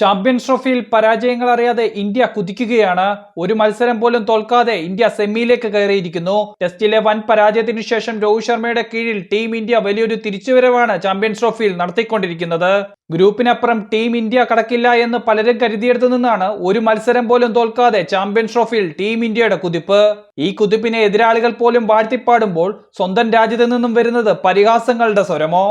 Champions ട്രോഫിയിൽ പരാജയങ്ങൾ അറിയാതെ ഇന്ത്യ കുതിക്കുകയാണ്. ഒരു മത്സരം പോലും തോൽക്കാതെ ഇന്ത്യ സെമിയിലേക്ക് കയറിയിരിക്കുന്നു. ടെസ്റ്റിലെ വൻ പരാജയത്തിനു ശേഷം രോഹിത് ശർമ്മയുടെ കീഴിൽ ടീം ഇന്ത്യ വലിയൊരു തിരിച്ചുവരവാണ് ചാമ്പ്യൻസ് ട്രോഫിയിൽ നടത്തിക്കൊണ്ടിരിക്കുന്നത്. ഗ്രൂപ്പിനപ്പുറം ടീം ഇന്ത്യ കടക്കില്ല എന്ന് പലരും കരുതിയെടുത്തു നിന്നാണ് ഒരു മത്സരം പോലും തോൽക്കാതെ ചാമ്പ്യൻസ് ട്രോഫിയിൽ ടീം ഇന്ത്യയുടെ കുതിപ്പ്. ഈ കുതിപ്പിനെ എതിരാളികൾ പോലും വാഴ്ത്തിപ്പാടുമ്പോൾ സ്വന്തം രാജ്യത്ത് നിന്നും വരുന്നത് പരിഹാസങ്ങളുടെ സ്വരമോ?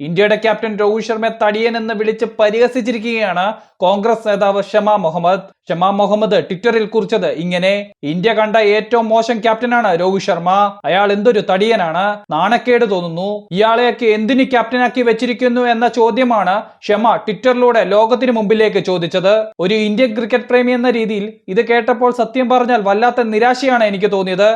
ഇന്ത്യയുടെ ക്യാപ്റ്റൻ രോഹിത് ശർമ്മയെ തടിയൻ എന്ന് വിളിച്ച് പരിഹസിച്ചിരിക്കുകയാണ് കോൺഗ്രസ് നേതാവ് ഷമ മുഹമ്മദ്. ഷമ മുഹമ്മദ് ട്വിറ്ററിൽ കുറിച്ചത് ഇങ്ങനെ ഇന്ത്യ കണ്ട ഏറ്റവും മോശം ക്യാപ്റ്റനാണ് രോഹിത് ശർമ്മ. അയാൾ എന്തൊരു തടിയനാണ്? നാണക്കേട് തോന്നുന്നു. ഇയാളെയൊക്കെ എന്തിനു ക്യാപ്റ്റനാക്കി വെച്ചിരിക്കുന്നു എന്ന ചോദ്യമാണ് ഷമ ട്വിറ്ററിലൂടെ ലോകത്തിന് മുമ്പിലേക്ക് ചോദിച്ചത്. ഒരു ഇന്ത്യൻ ക്രിക്കറ്റ് പ്രേമി എന്ന രീതിയിൽ ഇത് കേട്ടപ്പോൾ സത്യം പറഞ്ഞാൽ വല്ലാത്ത നിരാശയാണ് എനിക്ക് തോന്നിയത്.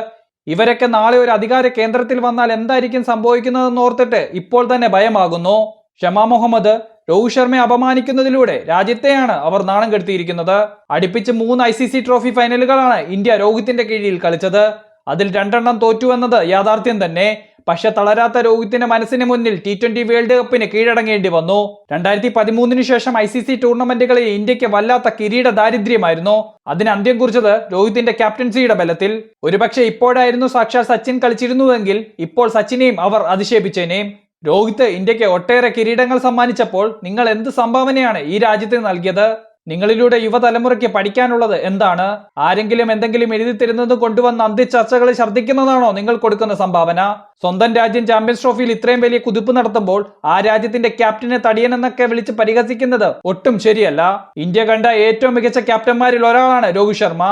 ഇവരൊക്കെ നാളെ ഒരു അധികാര കേന്ദ്രത്തിൽ വന്നാൽ എന്തായിരിക്കും സംഭവിക്കുന്നതെന്ന് ഓർത്തിട്ട് ഇപ്പോൾ തന്നെ ഭയമാകുന്നു. ഷമാ മുഹമ്മദ് രോഹിത് ശർമ്മയെ അപമാനിക്കുന്നതിലൂടെ രാജ്യത്തെയാണ് അവർ നാണം കെടുത്തിയിരിക്കുന്നത്. അടുപ്പിച്ച് മൂന്ന് ഐ സി സി ട്രോഫി ഫൈനലുകളാണ് ഇന്ത്യ രോഹിത്തിന്റെ കീഴിൽ കളിച്ചത്. അതിൽ രണ്ടെണ്ണം തോറ്റു എന്നത് യാഥാർത്ഥ്യം തന്നെ. പക്ഷെ തളരാത്ത രോഹിത്തിന്റെ മനസ്സിന് മുന്നിൽ ടി ട്വന്റി വേൾഡ് കപ്പിന് കീഴടങ്ങേണ്ടി വന്നു. രണ്ടായിരത്തി പതിമൂന്നിന് ശേഷം ഐ സി സി ടൂർണമെന്റുകളിൽ ഇന്ത്യയ്ക്ക് വല്ലാത്ത കിരീട ദാരിദ്ര്യമായിരുന്നു. അതിന് അന്ത്യം കുറിച്ചത് രോഹിത്തിന്റെ ക്യാപ്റ്റൻസിയുടെ ബലത്തിൽ. ഒരുപക്ഷെ ഇപ്പോഴായിരുന്നു സാക്ഷാൽ സച്ചിൻ കളിച്ചിരുന്നുവെങ്കിൽ ഇപ്പോൾ സച്ചിനെയും അവർ അധിക്ഷേപിച്ചേനെയും രോഹിത് ഇന്ത്യയ്ക്ക് ഒട്ടേറെ കിരീടങ്ങൾ സമ്മാനിച്ചപ്പോൾ നിങ്ങൾ എന്ത് സംഭാവനയാണ് ഈ രാജ്യത്തിന് നൽകിയത്? നിങ്ങളിലൂടെ യുവതലമുറയ്ക്ക് പഠിക്കാനുള്ളത് എന്താണ്? ആരെങ്കിലും എന്തെങ്കിലും എഴുതി തരുന്നത് കൊണ്ടുവന്ന് ചർച്ചകൾ ഛർദ്ദിക്കുന്നതാണോ നിങ്ങൾ കൊടുക്കുന്ന സംഭാവന? സ്വന്തം രാജ്യം ചാമ്പ്യൻസ് ട്രോഫിയിൽ ഇത്രയും വലിയ കുതിപ്പ് നടത്തുമ്പോൾ ആ രാജ്യത്തിന്റെ ക്യാപ്റ്റനെ തടിയൻ എന്നൊക്കെ വിളിച്ച് പരിഹസിക്കുന്നത് ഒട്ടും ശരിയല്ല. ഇന്ത്യ കണ്ട ഏറ്റവും മികച്ച ക്യാപ്റ്റന്മാരിൽ ഒരാളാണ് രോഹിത് ശർമ്മ.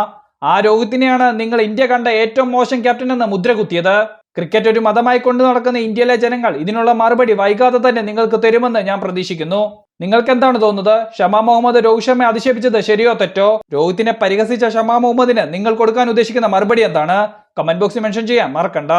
ആ രോഹിത്തിനെയാണ് നിങ്ങൾ ഇന്ത്യ കണ്ട ഏറ്റവും മോശം ക്യാപ്റ്റൻ എന്ന് മുദ്ര കുത്തിയത് ക്രിക്കറ്റ് ഒരു മതമായി കൊണ്ടു നടക്കുന്ന ഇന്ത്യയിലെ ജനങ്ങൾ ഇതിനുള്ള മറുപടി വൈകാതെ തന്നെ നിങ്ങൾക്ക് തരുമെന്ന് ഞാൻ പ്രതീക്ഷിക്കുന്നു. നിങ്ങൾക്ക് എന്താണ് തോന്നുന്നത്? ഷമാ മുഹമ്മദ് രോഹിത് ശർമ്മയെ അധിക്ഷേപിച്ചത് ശരിയോ തെറ്റോ? രോഹിത്തിനെ പരിഹസിച്ച ഷമാ മുഹമ്മദിന് നിങ്ങൾ കൊടുക്കാൻ ഉദ്ദേശിക്കുന്ന മറുപടി എന്താണ്? കമന്റ് ബോക്സിൽ മെൻഷൻ ചെയ്യാൻ മറക്കണ്ട.